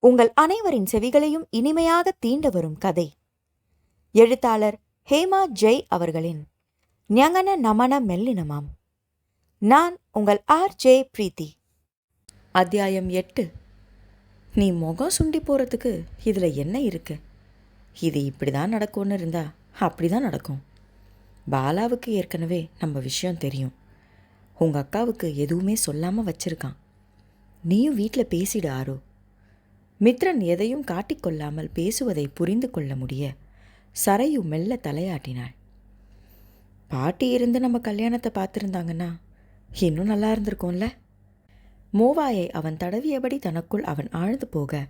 உங்கள் அனைவரின் செவிகளையும் இனிமையாக தீண்ட வரும் கதை. எழுத்தாளர் ஹேமா ஜெய் அவர்களின் ஞங்கன நமன மெல்லினமாம். நான் உங்கள் ஆர் ஜே பிரீத்தி. அத்தியாயம் எட்டு. நீ முகம் சுண்டி போகிறதுக்கு இதில் என்ன இருக்கு? இது இப்படி தான் நடக்கும்னு இருந்தா அப்படி தான் நடக்கும். பாலாவுக்கு ஏற்கனவே நம்ம விஷயம் தெரியும். உங்கள் அக்காவுக்கு எதுவுமே சொல்லாமல் வச்சிருக்கான். நீயும் வீட்டில் பேசிடு ஆரோ. மித்ரன் எதையும் காட்டிக்கொள்ளாமல் பேசுவதை புரிந்து கொள்ள முடிய சரையு மெல்ல தலையாட்டினாள். பாட்டி இருந்து நம்ம கல்யாணத்தை பார்த்துருந்தாங்கன்னா இன்னும் நல்லா இருந்திருக்கும்ல? மூவாயை அவன் தடவியபடி தனக்குள் அவன் ஆழ்ந்து போக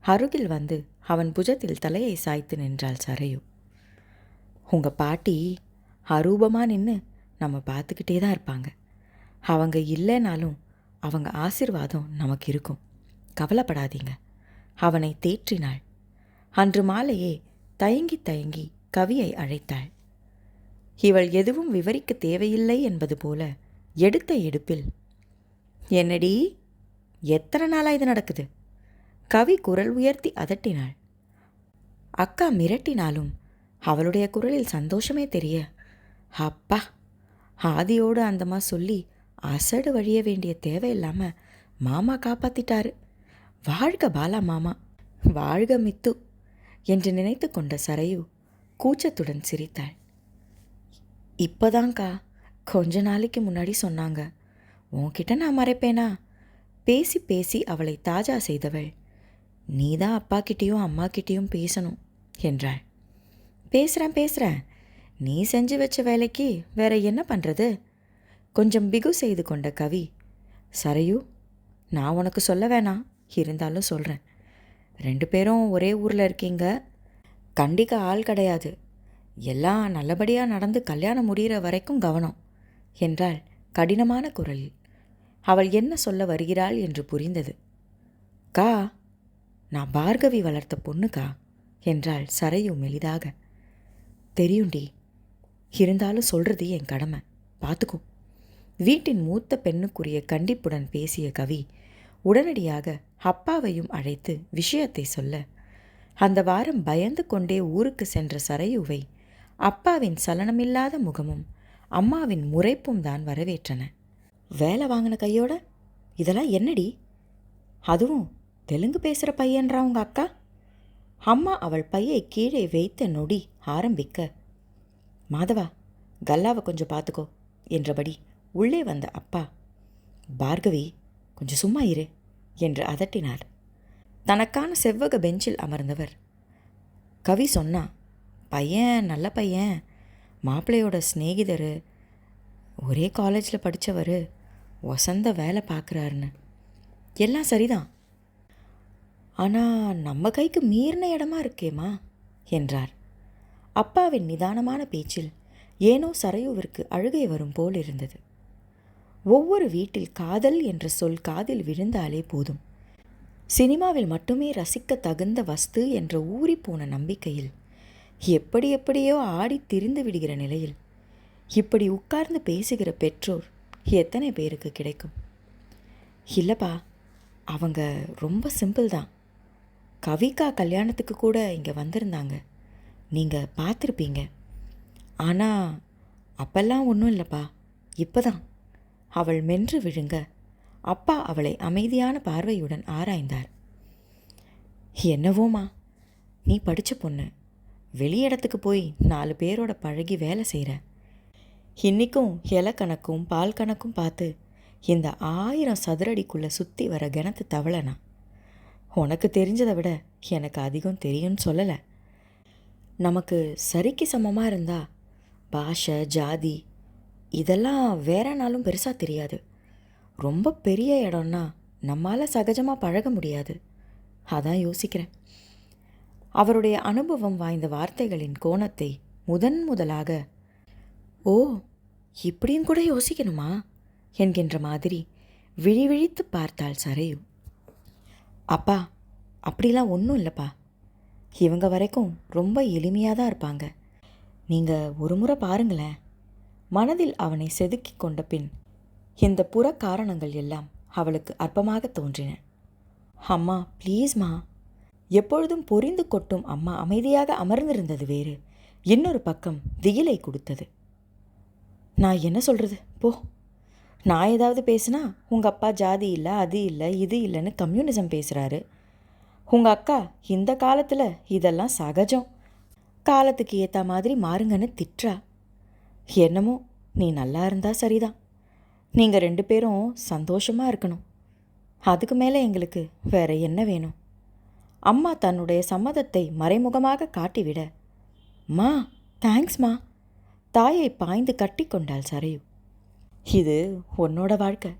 அருகில் வந்து அவன் புஜத்தில் தலையை சாய்த்து நின்றாள் சரையு. உங்கள் பாட்டி அரூபமாக நின்று நம்ம பார்த்துக்கிட்டே தான் இருப்பாங்க. அவங்க இல்லைனாலும் அவங்க ஆசிர்வாதம் நமக்கு இருக்கும். கவலைப்படாதீங்க. அவனை தேற்றினாள். அன்று மாலையே தயங்கி தயங்கி கவியை அழைத்தாள். இவள் எதுவும் விவரிக்க தேவையில்லை என்பது போல எடுத்த எடுப்பில் என்னடி எத்தனை நாளாக இது நடக்குது? கவி குரல் உயர்த்தி அதட்டினாள். அக்கா மிரட்டினாலும் அவளுடைய குரலில் சந்தோஷமே தெரிய அப்பா ஆதியோடு அந்தமா சொல்லி அசடு வழிய வேண்டிய தேவையில்லாம மாமா காப்பாத்திட்டாரு. வாழ்க பாலா மாமா. வாழ்க மித்து என்று நினைத்து கொண்ட சரையு கூச்சத்துடன் சிரித்தாள். இப்போதாங்க்கா கொஞ்ச நாளைக்கு முன்னாடி சொன்னாங்க. உன்கிட்ட நான் மறைப்பேனா? பேசி பேசி அவளை தாஜா செய்தவள். நீதான் அப்பா கிட்டேயும் அம்மா கிட்டேயும் பேசணும் என்றாள். பேசுகிறேன் பேசுகிறேன் நீ செஞ்சு வச்ச வேலைக்கு வேற என்ன பண்ணுறது கொஞ்சம் பிகு செய்து கொண்ட கவி சரையு நான் உனக்கு சொல்ல வேணாம். இருந்தாலும் சொல்கிறேன் ரெண்டு பேரும் ஒரே ஊரில் இருக்கீங்க? கண்டிக்க ஆள் கிடையாது. எல்லாம் நல்லபடியாக நடந்து கல்யாணம் முடிகிற வரைக்கும் கவனம் என்றாள் கடினமான குரலில். அவள் என்ன சொல்ல வருகிறாள் என்று புரிந்தது. கா நான் பார்கவி வளர்த்த பொண்ணுக்கா என்றாள் சரையு மெலிதாக. தெரியுண்டி இருந்தாலும் சொல்கிறது என் கடமை. பார்த்துக்கோ வீட்டின் மூத்த பெண்ணுக்குரிய கண்டிப்புடன் பேசிய கவி உடனடியாக அப்பாவையும் அழைத்து விஷயத்தை சொல்ல. அந்த வாரம் பயந்து கொண்டே ஊருக்கு சென்ற சரையுவை அப்பாவின் சலனமில்லாத முகமும் அம்மாவின் முறைப்பும் தான் வரவேற்றன. வேலை வாங்கின கையோட? இதெல்லாம் என்னடி? அதுவும் தெலுங்கு பேசுகிற பையன்றா உங்க அக்கா? அம்மா அவள் பையை கீழே வைத்த நொடி ஆரம்பிக்க மாதவா கல்லாவை கொஞ்சம் பார்த்துக்கோ என்றபடி உள்ளே வந்த அப்பா பார்கவி கொஞ்சம் சும்மா இரு. என்று அதட்டினார் தனக்கான செவ்வக பெஞ்சில் அமர்ந்தவர். கவி சொன்னா பையன் நல்ல பையன். மாப்பிள்ளையோட சிநேகிதர். ஒரே காலேஜில் படித்தவர் வசந்த வேலை பார்க்குறாருன்னு எல்லாம் சரிதான். ஆனால் நம்ம கைக்கு மீறின இடமா இருக்கேம்மா என்றார். அப்பாவின் நிதானமான பேச்சில் ஏனோ சரையுவிற்கு அழுகை வரும் போல் இருந்தது. ஒவ்வொரு வீட்டில் காதல் என்ற சொல் காதில் விழுந்தாலே போதும். சினிமாவில் மட்டுமே ரசிக்க தகுந்த வஸ்து என்ற ஊறிப்போன நம்பிக்கையில் எப்படி எப்படியோ ஆடி திரிந்து விடுகிற நிலையில் இப்படி உட்கார்ந்து பேசுகிற பெற்றோர் எத்தனை பேருக்கு கிடைக்கும்? இல்லைப்பா அவங்க ரொம்ப சிம்பிள் தான். கவிகா கல்யாணத்துக்கு கூட இங்கே வந்திருந்தாங்க. நீங்கள் பார்த்துருப்பீங்க. ஆனால் அப்பெல்லாம் ஒன்றும் இல்லைப்பா. இப்போ தான் அவள் மென்று விழுங்க. அப்பா அவளை அமைதியான பார்வையுடன் ஆராய்ந்தார். என்னவோமா நீ படித்த பொண்ணு. வெளியிடத்துக்கு போய் நாலு பேரோட பழகி வேலை செய்கிற இன்றைக்கும் இலை கணக்கும் பால் கணக்கும் பார்த்து இந்த ஆயிரம் சதுரடிக்குள்ளே சுற்றி வர கிணத்து தவளைனா? உனக்கு தெரிஞ்சதை விட எனக்கு அதிகம் தெரியும்னு சொல்லலை. நமக்கு சரிக்கு சமமாக இருந்தா பாஷை ஜாதி இதெல்லாம் வேற நாளும் பெருசாக தெரியாது. ரொம்ப பெரிய இடம்னா நம்மால் சகஜமாக பழக முடியாது. அதான் யோசிக்கிறேன். அவருடைய அனுபவம் வாய்ந்த வார்த்தைகளின் கோணத்தை முதன் முதலாக ஓ இப்படியும் கூட யோசிக்கணுமா? என்கின்ற மாதிரி விழிவிழித்து பார்த்தாள் சரையு. அப்பா அப்படிலாம் ஒன்றும் இல்லைப்பா. இவங்க வரைக்கும் ரொம்ப எளிமையாக தான் இருப்பாங்க. நீங்கள் ஒரு முறை பாருங்களேன். மனதில் அவனை செதுக்கி கொண்ட பின் இந்த புற காரணங்கள் எல்லாம் அவளுக்கு அற்பமாக தோன்றின. அம்மா ப்ளீஸ்மா. எப்பொழுதும் பொரிந்து கொட்டும் அம்மா அமைதியாக அமர்ந்திருந்தது வேறு. இன்னொரு பக்கம் திகிலை கொடுத்தது. நான் என்ன சொல்கிறது போ. நான் ஏதாவது பேசுனா உங்கள் அப்பா ஜாதி இல்லை அது இல்லை இது இல்லைன்னு கம்யூனிசம் பேசுகிறாரு உங்கள் அக்கா இந்த காலத்தில் இதெல்லாம் சகஜம். காலத்துக்கு ஏற்ற மாதிரி மாறுங்கன்னு திட்டுறா என்னமோ நீ நல்லா இருந்தா சரிதான். நீங்கள் ரெண்டு பேரும் சந்தோஷமாக இருக்கணும். அதுக்கு மேலே எங்களுக்கு வேற என்ன வேணும்? அம்மா தன்னுடைய சம்மதத்தை மறைமுகமாக காட்டிவிட மா தேங்க்ஸ்மா தாயை பாய்ந்து கட்டி கொண்டாள் சரையு. இது உன்னோட வாழ்க்கை.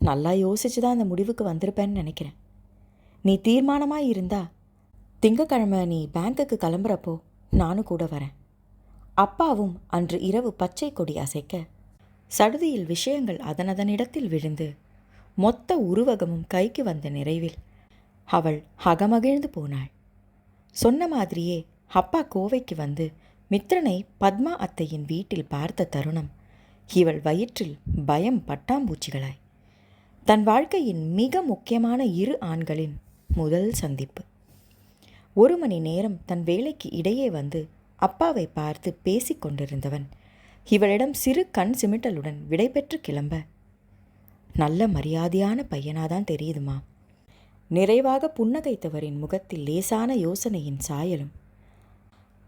நல்லா யோசிச்சு தான் அந்த முடிவுக்கு வந்திருப்பேன்னு நினைக்கிறேன். நீ தீர்மானமாக இருந்தா திங்கக்கிழமை நீ பேங்க்குக்கு கிளம்புறப்போ நானும் கூட வரேன். அப்பாவும் அன்று இரவு பச்சை கொடி அசைக்க சடுதியில் விஷயங்கள் அதனதனிடத்தில் விழுந்து மொத்த உருவகமும் கைக்கு வந்த நிறைவில் அவள் அகமகிழ்ந்து போனாள். சொன்ன மாதிரியே அப்பா கோவைக்கு வந்து மித்ரனை பத்மா அத்தையின் வீட்டில் பார்த்த தருணம் இவள் வயிற்றில் பயம் பட்டாம்பூச்சிகளாய். தன் வாழ்க்கையின் மிக முக்கியமான இரு ஆண்களின் முதல் சந்திப்பு. ஒரு மணி நேரம் தன் வேலைக்கு இடையே வந்து அப்பாவை பார்த்து பேசிக் கொண்டிருந்தவன். இவளிடம் சிறு கண் சிமிட்டலுடன் விடைபெற்று கிளம்ப. நல்ல மரியாதையான பையனாதான் தெரியுதுமா? நிறைவாக புன்னகைத்தவரின் முகத்தில் லேசான யோசனையின் சாயலும்.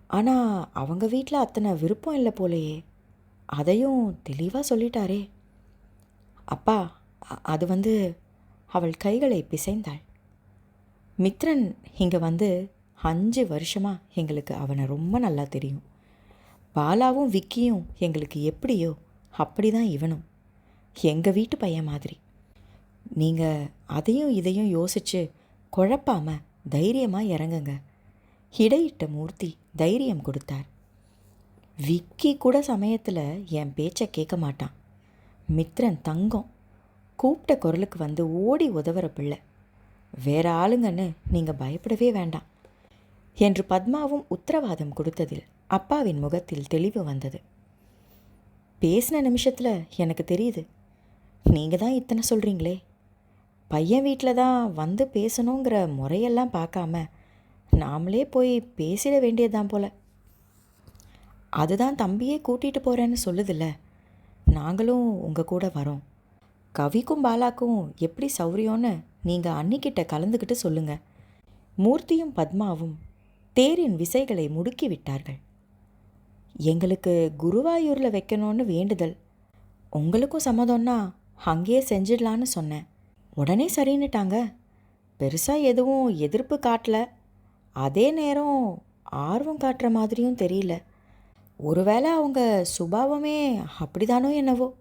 ஆனால் அவங்க வீட்டில் அத்தனை விருப்பம் இல்லை போலையே. அதையும் தெளிவாக சொல்லிட்டாரே. அப்பா அ- அது வந்து அவள் கைகளை பிசைந்தாள். மித்ரன் இங்கே வந்து அஞ்சு வருஷமாக எங்களுக்கு அவனை ரொம்ப நல்லா தெரியும். பாலாவும் விக்கியும் எங்களுக்கு எப்படியோ அப்படி தான் இவனும். எங்கள் வீட்டு பையன் மாதிரி. நீங்கள் அதையும் இதையும் யோசித்து குழப்பாமல் தைரியமாக இறங்குங்க. இடையிட்ட மூர்த்தி தைரியம் கொடுத்தார். விக்கி கூட சமயத்தில் என் பேச்சை கேட்க மாட்டான். மித்ரன் தங்கம். கூப்பிட்ட குரலுக்கு வந்து ஓடி உதவுற பிள்ளை. வேற ஆளுங்கன்னு நீங்கள் பயப்படவே வேண்டாம். என்று பத்மாவும் உத்தரவாதம் கொடுத்ததில் அப்பாவின் முகத்தில் தெளிவு வந்தது. பேசின நிமிஷத்தில் எனக்கு தெரியுது. நீங்கள் தான் இத்தனை சொல்கிறீங்களே பையன் வீட்டில் தான் வந்து பேசணுங்கிற முறையெல்லாம் பார்க்காம நாமளே போய் பேசிட வேண்டியதுதான் போல. அதுதான் தம்பியே கூட்டிகிட்டு போகிறேன்னு சொல்லுதில்ல. நாங்களும் உங்கள் கூட வரோம். கவிக்கும் பாலாக்கும் எப்படி சௌரியம்னு நீங்கள் அன்னிக்கிட்ட கலந்துக்கிட்டு சொல்லுங்கள் மூர்த்தியும் பத்மாவும் தேரின் விசைகளை முடுக்கி விட்டார்கள் எங்களுக்கு குருவாயூரில் வைக்கணும்னு வேண்டுதல். உங்களுக்கும் சம்மதம்னா அங்கேயே செஞ்சிடலான்னு சொன்னேன். உடனே சரின்னுட்டாங்க. பெருசாக எதுவும் எதிர்ப்பு காட்டல. அதே நேரம் ஆர்வம் காட்டுற மாதிரியும் தெரியல. ஒருவேளை அவங்க சுபாவமே அப்படிதானோ என்னவோ.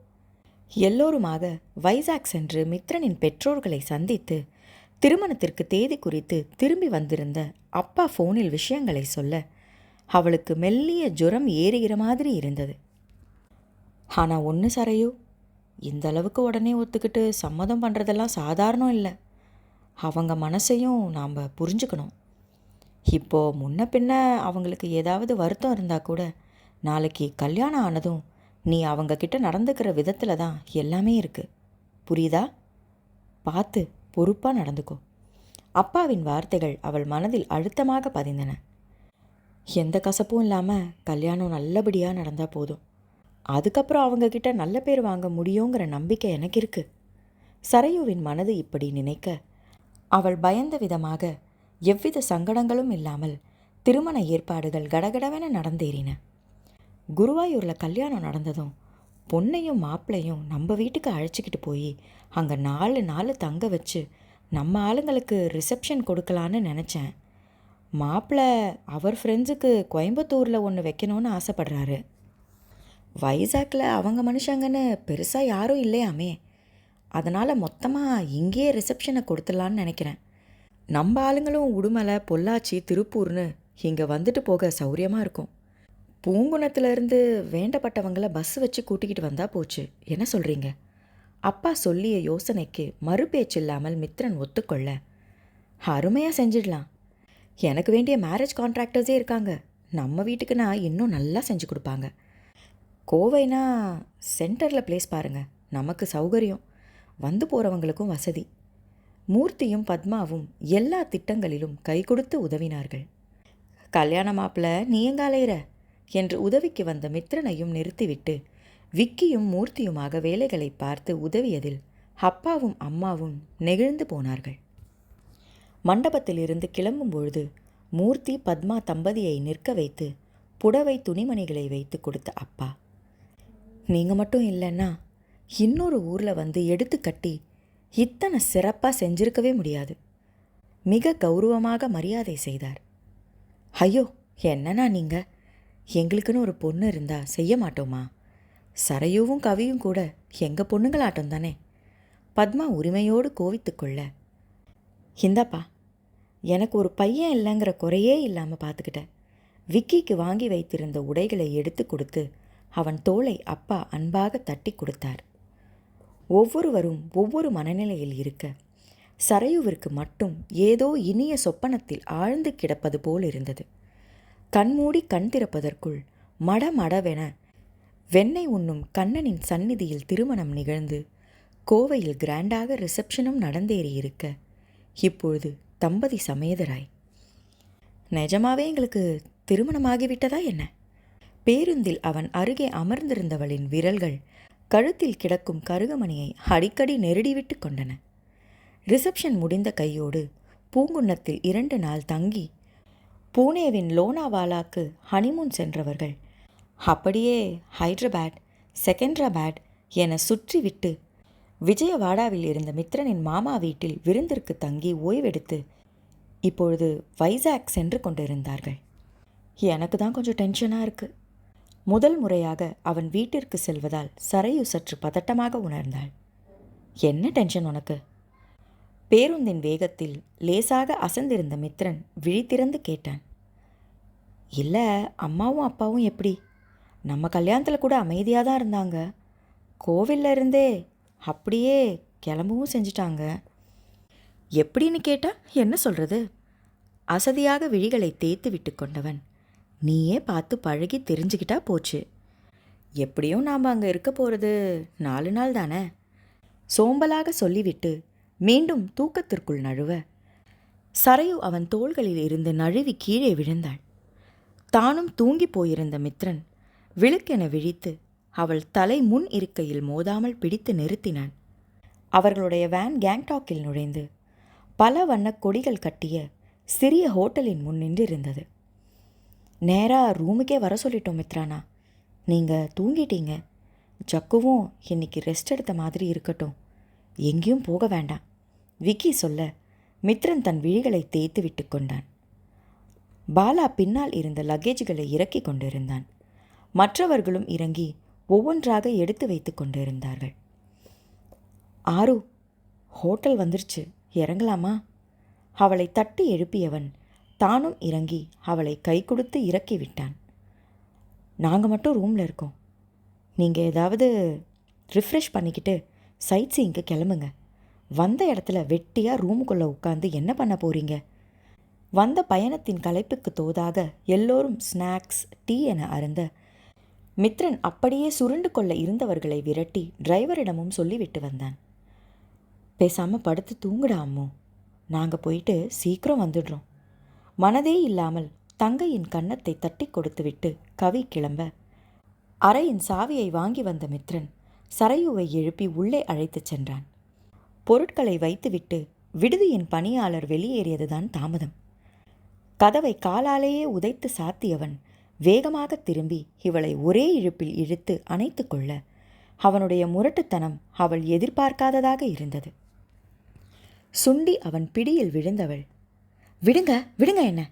எல்லோருமாக வைசாக் சென்று மித்ரனின் பெற்றோர்களை சந்தித்து திருமணத்திற்கு தேதி குறித்து திரும்பி வந்திருந்த அப்பா ஃபோனில் விஷயங்களை சொல்ல அவளுக்கு மெல்லிய ஜுரம் ஏறுகிற மாதிரி இருந்தது. ஆனால் ஒன்று சரையோ இந்த அளவுக்கு உடனே ஒத்துக்கிட்டு சம்மதம் பண்ணுறதெல்லாம் சாதாரணம் இல்லை. அவங்க மனசையும் நாம் புரிஞ்சுக்கணும். இப்போ முன்ன பின்ன அவங்களுக்கு ஏதாவது வருத்தம் இருந்தால் கூட நாளைக்கு கல்யாணம் ஆனதும் நீ அவங்க கிட்ட நடந்துக்கிற விதத்தில் தான் எல்லாமே இருக்குது புரியுதா? பார்த்து பொறுப்பாக நடந்துக்கோ. அப்பாவின் வார்த்தைகள் அவள் மனதில் அழுத்தமாக பதிந்தன. எந்த கசப்பும் இல்லாமல் கல்யாணம் நல்லபடியாக நடந்தால் போதும். அதுக்கப்புறம் அவங்க கிட்ட நல்ல பேர் வாங்க முடியுங்கிற நம்பிக்கை எனக்கு இருக்கு. சரையுவின் மனது இப்படி நினைக்க அவள் பயந்த விதமாக எவ்வித சங்கடங்களும் இல்லாமல் திருமண ஏற்பாடுகள் கடகடவென நடந்தேறின. குருவாயூரில் கல்யாணம் நடந்ததும் பொண்ணையும் மாப்பிள்ளையும் நம்ம வீட்டுக்கு அழைச்சிக்கிட்டு போய் அங்கே நாலு நாள் தங்க வச்சு நம்ம ஆளுங்களுக்கு ரிசப்ஷன் கொடுக்கலான்னு நினச்சேன். மாப்பிள்ளை அவர் ஃப்ரெண்ட்ஸுக்கு கோயம்புத்தூரில் ஒன்று வைக்கணும்னு ஆசைப்படுறாரு. வைசாக்கில் அவங்க மனுஷங்கன்னு பெருசாக யாரும் இல்லையாமே. அதனால் மொத்தமாக இங்கேயே ரிசப்ஷனை கொடுத்துடலான்னு நினைக்கிறேன். நம்ம ஆளுங்களும் உடுமலை பொள்ளாச்சி திருப்பூர்னு இங்கே வந்துட்டு போக சௌரியமாக இருக்கும். பூங்குணத்துலேருந்து வேண்டப்பட்டவங்கள பஸ் வச்சு கூட்டிக்கிட்டு வந்தால் போச்சு. என்ன சொல்கிறீங்க அப்பா சொல்லிய யோசனைக்கு மறுபேச்சு இல்லாமல் மித்ரன் ஒத்துக்கொள்ள அருமையாக செஞ்சிடலாம். எனக்கு வேண்டிய மேரேஜ் கான்ட்ராக்டர்ஸே இருக்காங்க. நம்ம வீட்டுக்கு நான் இன்னும் நல்லா செஞ்சு கொடுப்பாங்க. கோவைனா சென்டரில் ப்ளேஸ் பாருங்கள் நமக்கு சௌகரியம். வந்து போகிறவங்களுக்கும் வசதி. மூர்த்தியும் பத்மாவும் எல்லா திட்டங்களிலும் கை கொடுத்து உதவினார்கள். கல்யாண மாப்பிள்ள நீ எங்க அலையிற? என்று உதவிக்கு வந்த மித்ரனையும் நிறுத்திவிட்டு விக்கியும் மூர்த்தியுமாக வேலைகளை பார்த்து உதவியதில் அப்பாவும் அம்மாவும் நெகிழ்ந்து போனார்கள். மண்டபத்திலிருந்து கிளம்பும் பொழுது மூர்த்தி பத்மா தம்பதியை நிற்க வைத்து புடவை துணிமணிகளை வைத்து கொடுத்த அப்பா நீங்கள் மட்டும் இல்லைன்னா இன்னொரு ஊரில் வந்து எடுத்து கட்டி இத்தனை சிறப்பாக செஞ்சிருக்கவே முடியாது. மிக கௌரவமாக மரியாதை செய்தார். ஐயோ என்னண்ணா நீங்கள் எங்களுக்குன்னு ஒரு பொண்ணு இருந்தால் செய்ய மாட்டோமா? சரையுவும் கவியும் கூட எங்கள் பொண்ணுங்களாட்டம் தானே? பத்மா உரிமையோடு கோவித்துக்கொள்ள இந்தாப்பா எனக்கு ஒரு பையன் இல்லைங்கிற குறையே இல்லாமல் பார்த்துக்கிட்டேன் விக்கிக்கு வாங்கி வைத்திருந்த உடைகளை எடுத்து கொடுத்து அவன் தோளை அப்பா அன்பாக தட்டி கொடுத்தார். ஒவ்வொருவரும் ஒவ்வொரு மனநிலையில் இருக்க சரையுவிற்கு மட்டும் ஏதோ இனிய சொப்பனத்தில் ஆழ்ந்து கிடப்பது போல் இருந்தது. கண்மூடி கண் திறப்பதற்குள் மடமடவென வெண்ணெய் உண்ணும் கண்ணனின் சந்நிதியில் திருமணம் நிகழ்ந்து கோவையில் கிராண்டாக ரிசப்ஷனும் நடந்தேறி இருக்க. இப்பொழுது தம்பதி சமேதராய். நிஜமாவே எங்களுக்கு திருமணமாகிவிட்டதா என்ன? பேருந்தில் அவன் அருகே அமர்ந்திருந்தவளின் விரல்கள் கழுத்தில் கிடக்கும் கருகமணியை அடிக்கடி நெருடிவிட்டு கொண்டன. ரிசப்ஷன் முடிந்த கையோடு பூங்குன்னத்தில் இரண்டு நாள் தங்கி பூனேவின் லோனாவாலாக்கு ஹனிமூன் சென்றவர்கள் அப்படியே ஹைதராபாத் செகண்ட்ராபாத் என சுற்றிவிட்டு விஜயவாடாவில் இருந்த மித்ரனின் மாமா வீட்டில் விருந்திற்கு தங்கி ஓய்வெடுத்து இப்பொழுது வைசாக் சென்று கொண்டிருந்தார்கள். எனக்கு தான் கொஞ்சம் டென்ஷனாக இருக்குது முதல் முறையாக அவன் வீட்டிற்கு செல்வதால் சரையு சற்று பதட்டமாக உணர்ந்தாள். என்ன டென்ஷன் உனக்கு? பேருந்தின் வேகத்தில் லேசாக அசந்திருந்த மித்ரன் விழித்திறந்து கேட்டான். இல்லை அம்மாவும் அப்பாவும் எப்படி? நம்ம கல்யாணத்தில் கூட அமைதியாக தான் இருந்தாங்க. கோவில்ல இருந்தே அப்படியே கிளம்பவும் செஞ்சிட்டாங்க. எப்படின்னு கேட்டால் என்ன சொல்கிறது அசதியாக விழிகளை தேய்த்து விட்டு கொண்டவன். நீயே பார்த்து பழகி தெரிஞ்சுக்கிட்டா போச்சு. எப்படியும் நாம் அங்கே இருக்க போகிறது நாலு நாள் தானே? சோம்பலாக சொல்லிவிட்டு மீண்டும் தூக்கத்திற்குள் நழுவ சரையு அவன் தோள்களில் இருந்து நழுவி கீழே விழுந்தாள். தானும் தூங்கி போயிருந்த மித்ரன் விழுக்கென விழித்து அவள் தலை முன் இருக்கையில் மோதாமல் பிடித்து நிறுத்தினான். அவர்களுடைய வேன் கேங்டாக்கில் நுழைந்து பல வண்ணக் கொடிகள் கட்டிய சிறிய ஹோட்டலின் முன் நின்றிருந்தது. நேராக ரூமுக்கே வர சொல்லிட்டோம் மித்ரானா. நீங்கள் தூங்கிட்டீங்க. ஜக்குவும் இன்னைக்கு ரெஸ்ட் எடுத்த மாதிரி இருக்கட்டும். எங்கேயும் போக வேண்டாம். விக்கி சொல்ல மித்ரன் தன் விழிகளை தேய்த்து விட்டு கொண்டான். பாலா பின்னால் இருந்த லக்கேஜ்களை இறக்கி கொண்டிருந்தான். மற்றவர்களும் இறங்கி ஒவ்வொன்றாக எடுத்து வைத்து கொண்டிருந்தார்கள். ஆரு ஹோட்டல் வந்துருச்சு. இறங்கலாமா? அவளை தட்டி எழுப்பியவன் தானும் இறங்கி அவளை கை கொடுத்து இறக்கி விட்டான். நாங்கள் மட்டும் ரூமில் இருக்கோம். நீங்கள் ஏதாவது ரிஃப்ரெஷ் பண்ணிக்கிட்டு சைட் சீங்க்கு கிளம்புங்க. வந்த இடத்துல வெட்டியாக ரூமுக்குள்ளே உட்காந்து என்ன பண்ண போகிறீங்க வந்த பயணத்தின் கலைப்புக்கு தோதாக எல்லோரும் ஸ்நாக்ஸ் டீ என அருந்த மித்ரன் அப்படியே சுருண்டு கொள்ள இருந்தவர்களை விரட்டி டிரைவரிடமும் சொல்லிவிட்டு வந்தான். பேசாமல் படுத்து தூங்குடா அம்மோ. நாங்கள் போயிட்டு சீக்கிரம் வந்துடுறோம். மனதே இல்லாமல் தங்கையின் கன்னத்தை தட்டி கொடுத்துவிட்டு கவி கிளம்ப. அறையின் சாவியை வாங்கி வந்த மித்ரன் சரையுவை எழுப்பி உள்ளே அழைத்துச் சென்றான். பொருட்களை வைத்துவிட்டு விடுதியின் பணியாளர் வெளியேறியதுதான் தாமதம். கதவை காலாலேயே உதைத்து சாத்தியவன் வேகமாக திரும்பி இவளை ஒரே இழுப்பில் இழுத்து அணைத்து கொள்ள அவனுடைய முரட்டுத்தனம் அவள் எதிர்பார்க்காததாக இருந்தது. சுண்டி அவன் பிடியில் விழுந்தவள். விடுங்க விடுங்க என்ன?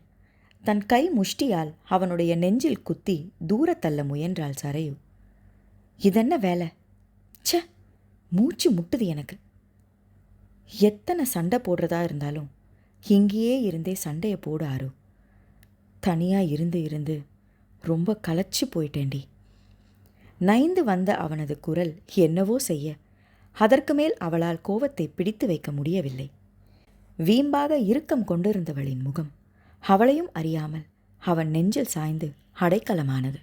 தன் கை முஷ்டியால் அவனுடைய நெஞ்சில் குத்தி தூரத்தள்ள முயன்றாள் சரையு. இதென்ன வேலை? ச மூச்சு முட்டுது எனக்கு. எத்தனை சண்டை போடுறதா இருந்தாலும் இங்கேயே இருந்தே சண்டையை போடு ஆரு. தனியாக இருந்து இருந்து ரொம்ப களைச்சி போயிட்டேன்டி. நைந்து வந்த அவனது குரல் என்னவோ செய்ய அதற்கு மேல் அவளால் கோவத்தை பிடித்து வைக்க முடியவில்லை. வீம்பாக இறுக்கம் கொண்டிருந்தவளின் முகம் அவளையும் அறியாமல் அவன் நெஞ்சில் சாய்ந்து அடைக்கலமானது.